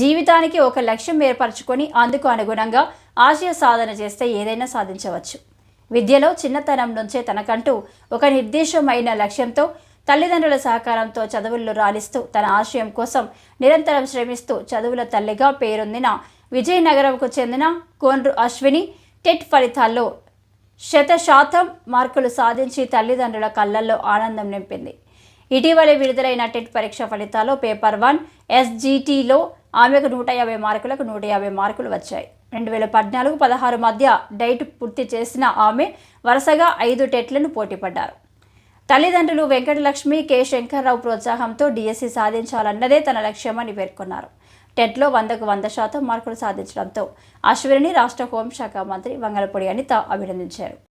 జీవితానికి ఒక లక్ష్యం ఏర్పరచుకొని అందుకు అనుగుణంగా ఆశయ సాధన చేస్తే ఏదైనా సాధించవచ్చు. విద్యలో చిన్నతనం నుంచే తనకంటూ ఒక నిర్దేశమైన లక్ష్యంతో తల్లిదండ్రుల సహకారంతో చదువుల్లో రాణిస్తూ తన ఆశయం కోసం నిరంతరం శ్రమిస్తూ చదువుల తల్లిగా పేరొందిన విజయనగరంకు చెందిన కోన్రు అశ్విని టెట్ ఫలితాల్లో శత శాతం మార్కులు సాధించి తల్లిదండ్రుల కళ్ళల్లో ఆనందం నింపింది. ఇటీవలే విడుదలైన టెట్ పరీక్ష ఫలితాల్లో పేపర్ వన్ ఎస్జీటీలో ఆమెకు నూట యాభై మార్కులకు నూట యాభై మార్కులు వచ్చాయి. రెండు వేల పద్నాలుగు పదహారు మధ్య డైట్ పూర్తి చేసిన ఆమె వరుసగా ఐదు టెట్లను పోటీపడ్డారు. తల్లిదండ్రులు వెంకటలక్ష్మి కె. శంకర్రావు ప్రోత్సాహంతో డిఎస్సి సాధించాలన్నదే తన లక్ష్యమని పేర్కొన్నారు. టెట్లో వందకు వంద శాతం మార్కులు సాధించడంతో అశ్విని రాష్ట్ర హోంశాఖ మంత్రి వంగలపూడి అనిత అభినందించారు.